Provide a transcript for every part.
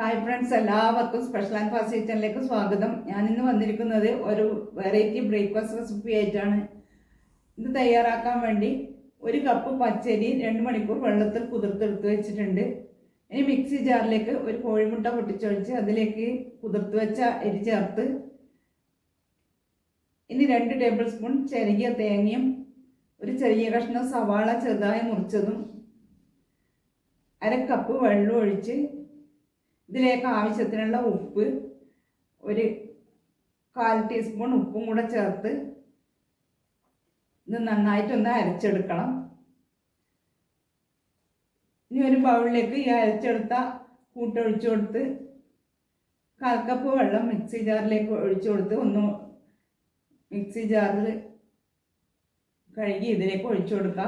Hi friends എല്ലാവർക്കും special and fast കിച്ചണിലേക്ക് സ്വാഗതം. ഞാൻ ഇന്ന് വന്നിരിക്കുന്നത് ഒരു വെറൈറ്റി ബ്രേക്ക്ഫാസ്റ്റ് റെസിപ്പി ആയിട്ടാണ്. ഇത് തയ്യാറാക്കാൻ വേണ്ടി ഒരു കപ്പ് പച്ചരി രണ്ട് മണിക്കൂർ വെള്ളത്തിൽ കുതിർത്തെടുത്ത് വെച്ചിട്ടുണ്ട്. ഇനി മിക്സി ജാറിലേക്ക് ഒരു കോഴിമുട്ട പൊട്ടിച്ചൊഴിച്ച് അതിലേക്ക് കുതിർത്ത് വെച്ച അരി ചേർത്ത് ഇനി രണ്ട് ടേബിൾ സ്പൂൺ ചെറിയ തേങ്ങയും ഒരു ചെറിയ കഷ്ണം സവാള ചെറുതായി മുറിച്ചതും അര കപ്പ് വെള്ളം ഒഴിച്ച് ഇതിലേക്ക് ആവശ്യത്തിനുള്ള ഉപ്പ് ഒരു കാൽ ടീസ്പൂൺ ഉപ്പും കൂടെ ചേർത്ത് ഇത് നന്നായിട്ടൊന്ന് അരച്ചെടുക്കണം. ഇനി ഒരു ബൗളിലേക്ക് ഈ അരച്ചെടുത്ത കൂട്ടൊഴിച്ചു കൊടുത്ത് കാൽ കപ്പ് വെള്ളം മിക്സി ജാറിലേക്ക് ഒഴിച്ചു കൊടുത്ത് ഒന്ന് മിക്സി ജാറിൽ കഴുകി ഇതിലേക്ക് ഒഴിച്ചു കൊടുക്കുക.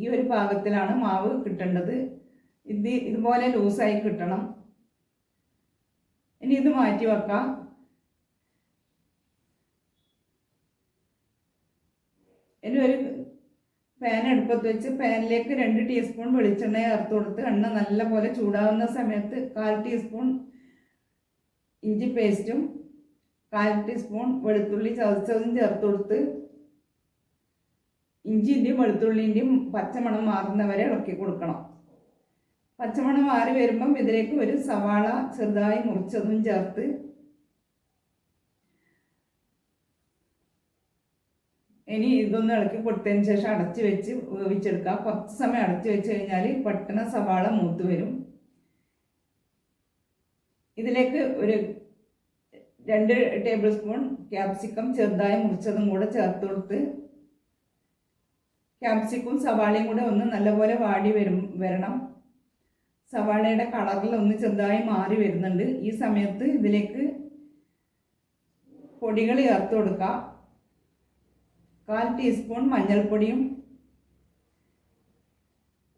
ഈ ഒരു പാകത്തിലാണ് മാവ് കിട്ടേണ്ടത്. ഇത് ഇതുപോലെ ലൂസായി കിട്ടണം. ഇനി ഇത് മാറ്റി വെക്കാം. ഇനി ഒരു പാൻ അടുപ്പത്ത് വെച്ച് പാനിലേക്ക് രണ്ട് ടീസ്പൂൺ വെളിച്ചെണ്ണ ചേർത്ത് കൊടുത്ത് എണ്ണ നല്ലപോലെ ചൂടാവുന്ന സമയത്ത് കാൽ ടീസ്പൂൺ ഇഞ്ചി പേസ്റ്റും കാൽ ടീസ്പൂൺ വെളുത്തുള്ളി ചതച്ചതും ചേർത്ത് കൊടുത്ത് ഇഞ്ചിന്റെയും വെളുത്തുള്ളിന്റെയും പച്ചമണം മാറുന്നവരെ ഇളക്കി കൊടുക്കണം. പച്ചമണം മാറി വരുമ്പം ഇതിലേക്ക് ഒരു സവാള ചെറുതായി മുറിച്ചതും ചേർത്ത് ഇനി ഇതൊന്ന് ഇളക്കി കൊടുത്തതിന് ശേഷം അടച്ച് വെച്ച് വേവിച്ചെടുക്കുക. കുറച്ച് സമയം അടച്ച് വെച്ച് കഴിഞ്ഞാൽ പെട്ടെന്ന് സവാള മൂത്ത് വരും. ഇതിലേക്ക് ഒരു രണ്ട് ടേബിൾ സ്പൂൺ ക്യാപ്സിക്കം ചെറുതായി മുറിച്ചതും കൂടെ ചേർത്ത് കൊടുത്ത് ക്യാപ്സിക്കും സവാളയും കൂടെ ഒന്ന് നല്ലപോലെ വാടി വരും വരണം. സവാളയുടെ കളറിൽ ഒന്ന് ചെറുതായി മാറി വരുന്നുണ്ട്. ഈ സമയത്ത് ഇതിലേക്ക് പൊടികൾ ചേർത്ത് കൊടുക്കുക. കാൽ ടീസ്പൂൺ മഞ്ഞൾപ്പൊടിയും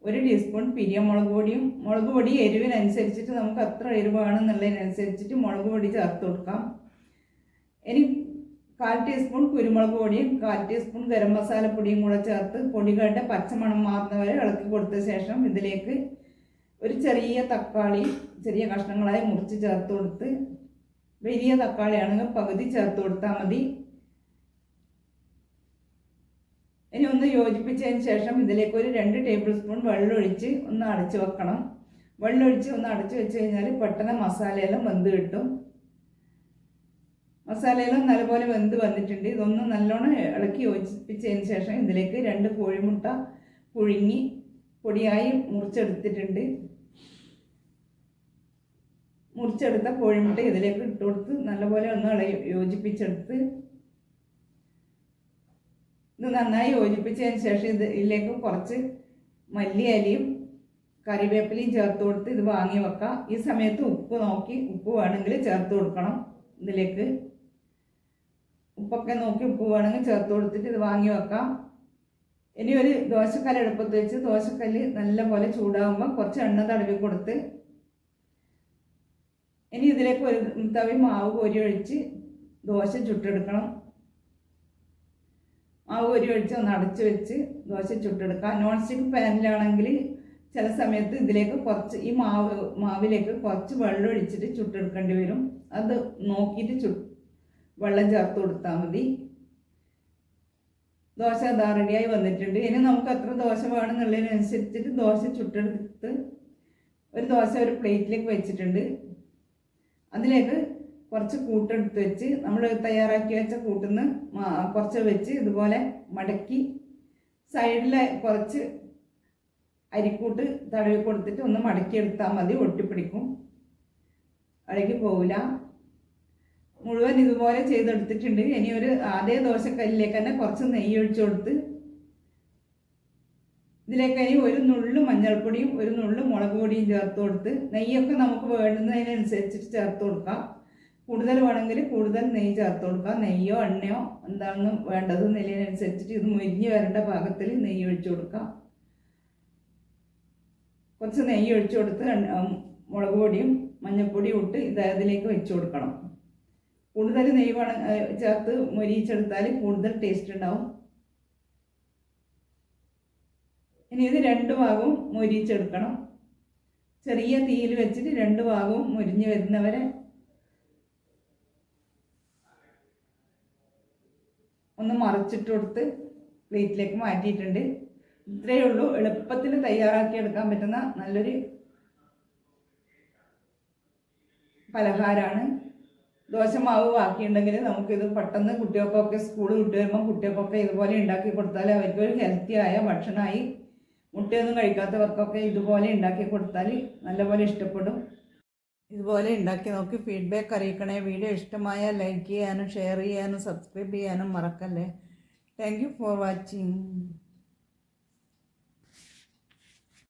ഒരു ടീസ്പൂൺ പിരിയമുളക് പൊടിയും. മുളക് പൊടി എരിവിനനുസരിച്ചിട്ട് നമുക്ക് എത്ര എരിവ് വേണമെന്നുള്ളതിനനുസരിച്ചിട്ട് മുളക് പൊടി ചേർത്ത് കൊടുക്കാം. ഇനി കാൽ ടീസ്പൂൺ കുരുമുളക് പൊടിയും കാൽ ടീസ്പൂൺ ഗരം മസാല പൊടിയും കൂടെ ചേർത്ത് പൊടികളുടെ പച്ചമണം മാറുന്നവരെ ഇളക്കി കൊടുത്ത ശേഷം ഇതിലേക്ക് ഒരു ചെറിയ തക്കാളി ചെറിയ കഷ്ണങ്ങളായി മുറിച്ച് ചേർത്ത് കൊടുത്ത് വലിയ തക്കാളിയാണെങ്കിൽ പകുതി ചേർത്ത് കൊടുത്താൽ മതി. ഇനി ഒന്ന് യോജിപ്പിച്ചതിന് ശേഷം ഇതിലേക്ക് ഒരു രണ്ട് ടേബിൾ സ്പൂൺ വെള്ളമൊഴിച്ച് ഒന്ന് അടച്ചു വെക്കണം. വെള്ളമൊഴിച്ച് ഒന്ന് അടച്ചു വെച്ച് കഴിഞ്ഞാൽ പെട്ടെന്ന് മസാലയെല്ലാം വെന്ത് കിട്ടും. മസാലയെല്ലാം നല്ലപോലെ വെന്ത് വന്നിട്ടുണ്ട്. ഇതൊന്ന് നല്ലോണം ഇളക്കി യോജിപ്പിച്ചതിന് ശേഷം ഇതിലേക്ക് രണ്ട് കോഴിമുട്ട പുഴുങ്ങി പൊടിയായി മുറിച്ചെടുത്തിട്ടുണ്ട്. മുറിച്ചെടുത്ത കോഴിമുട്ട ഇതിലേക്ക് ഇട്ട് കൊടുത്ത് നല്ലപോലെ ഒന്ന് ഇള യോജിപ്പിച്ചെടുത്ത് ഇത് നന്നായി യോജിപ്പിച്ചതിന് ശേഷം ഇത് ഇതിലേക്ക് കുറച്ച് മല്ലിയലിയും കറിവേപ്പിലയും ചേർത്ത് കൊടുത്ത് ഇത് വാങ്ങി വെക്കാം. ഈ സമയത്ത് ഉപ്പ് നോക്കി ഉപ്പ് വേണമെങ്കിൽ ചേർത്ത് കൊടുക്കണം ഇതിലേക്ക്. ഉപ്പൊക്കെ നോക്കി ഉപ്പ് വേണമെങ്കിൽ ചേർത്ത് കൊടുത്തിട്ട് ഇത് വാങ്ങി വെക്കാം. ഇനി ഒരു ദോശക്കല്ല് എടുപ്പത്ത് വെച്ച് ദോശക്കല്ല് നല്ലപോലെ ചൂടാകുമ്പോൾ കുറച്ച് എണ്ണ തടവി കൊടുത്ത് ഇനി ഇതിലേക്ക് ഒരു തവി മാവ് കോരി ഒഴിച്ച് ദോശ ചുട്ടെടുക്കണം. മാവ് കോരി ഒഴിച്ച് ഒന്ന് അടച്ചു വെച്ച് ദോശ ചുട്ടെടുക്കാം നോൺ സ്റ്റിക്ക് പാനിലാണെങ്കിൽ ചില സമയത്ത് ഇതിലേക്ക് കുറച്ച് ഈ മാവ് മാവിലേക്ക് കുറച്ച് വെള്ളം ഒഴിച്ചിട്ട് ചുട്ടെടുക്കേണ്ടി വരും. അത് നോക്കിയിട്ട് ചു വെള്ളം ചേർത്ത് കൊടുത്താൽ മതി. ദോശ അതാ റെഡിയായി വന്നിട്ടുണ്ട്. ഇനി നമുക്ക് എത്ര ദോശ വേണമെന്നുള്ളതിനനുസരിച്ചിട്ട് ദോശ ചുട്ടെടുത്ത് ഒരു ദോശ ഒരു പ്ലേറ്റിലേക്ക് വെച്ചിട്ടുണ്ട്. അതിലേക്ക് കുറച്ച് കൂട്ടെടുത്ത് വെച്ച് നമ്മൾ തയ്യാറാക്കി വെച്ച കൂട്ടിന്ന് കുറച്ച് വെച്ച് ഇതുപോലെ മടക്കി സൈഡിലെ കുറച്ച് അരിക്കൂട്ട് തടവി കൊടുത്തിട്ട് ഒന്ന് മടക്കിയെടുത്താൽ മതി ഒട്ടിപ്പിടിക്കും. അഴകി പോവില്ല. മുഴുവൻ ഇതുപോലെ ചെയ്തെടുത്തിട്ടുണ്ട്. ഇനി ഒരു അതേ ദോശക്കല്ലിലേക്ക് തന്നെ കുറച്ച് നെയ്യ് ഒഴിച്ചു കൊടുത്ത് ഇതിലേക്ക് ഇനി ഒരു നുള്ളു മഞ്ഞൾപ്പൊടിയും ഒരു നുള്ളു മുളക് പൊടിയും ചേർത്ത് കൊടുത്ത് നെയ്യൊക്കെ നമുക്ക് വേണ്ടുന്നതിനനുസരിച്ചിട്ട് ചേർത്ത് കൊടുക്കാം. കൂടുതൽ വേണമെങ്കിൽ കൂടുതൽ നെയ്യ് ചേർത്ത് കൊടുക്കാം. നെയ്യോ എണ്ണയോ എന്താണ് വേണ്ടത് നെല്ലിനനുസരിച്ചിട്ട് ഇത് മുരിഞ്ഞ് വരേണ്ട പാകത്തിൽ നെയ്യ് ഒഴിച്ചു കൊടുക്കാം. കുറച്ച് നെയ്യ് ഒഴിച്ചു കൊടുത്ത് മുളക് പൊടിയും മഞ്ഞൾപ്പൊടിയും ഇട്ട് ഇത് അതിലേക്ക് വെച്ച് കൊടുക്കണം. കൂടുതൽ നെയ്യ് വേണം ചേർത്ത് മൊരിയിച്ചെടുത്താൽ കൂടുതൽ ടേസ്റ്റ് ഉണ്ടാവും. ഇനി ഇത് രണ്ട് ഭാഗവും മുരിച്ചെടുക്കണം. ചെറിയ തീയിൽ വെച്ചിട്ട് രണ്ട് ഭാഗവും മുരിഞ്ഞ് വരുന്നവരെ ഒന്ന് മറിച്ചിട്ട് കൊടുത്ത് പ്ലേറ്റിലേക്ക് മാറ്റിയിട്ടുണ്ട്. ഇത്രയേ ഉള്ളൂ. എളുപ്പത്തിൽ തയ്യാറാക്കി എടുക്കാൻ പറ്റുന്ന നല്ലൊരു പലഹാരമാണ്. ദോശമാവ് ബാക്കിയുണ്ടെങ്കിൽ നമുക്കിത് പെട്ടെന്ന് കുട്ടികൾക്കൊക്കെ സ്കൂൾ വിട്ട് വരുമ്പോൾ കുട്ടികൾക്കൊക്കെ ഇതുപോലെ ഉണ്ടാക്കി കൊടുത്താൽ അവർക്കൊരു ഹെൽത്തി ആയ ഭക്ഷണമായി മുട്ടയൊന്നും കഴിക്കാത്തവർക്കൊക്കെ ഇതുപോലെ ഉണ്ടാക്കി കൊടുത്താൽ നല്ലപോലെ ഇഷ്ടപ്പെടും. ഇതുപോലെ ഉണ്ടാക്കി നോക്കി ഫീഡ്ബാക്ക് അറിയിക്കണേ. വീഡിയോ ഇഷ്ടമായ ലൈക്ക് ചെയ്യാനും ഷെയർ ചെയ്യാനും സബ്സ്ക്രൈബ് ചെയ്യാനും മറക്കല്ലേ. Thank for watching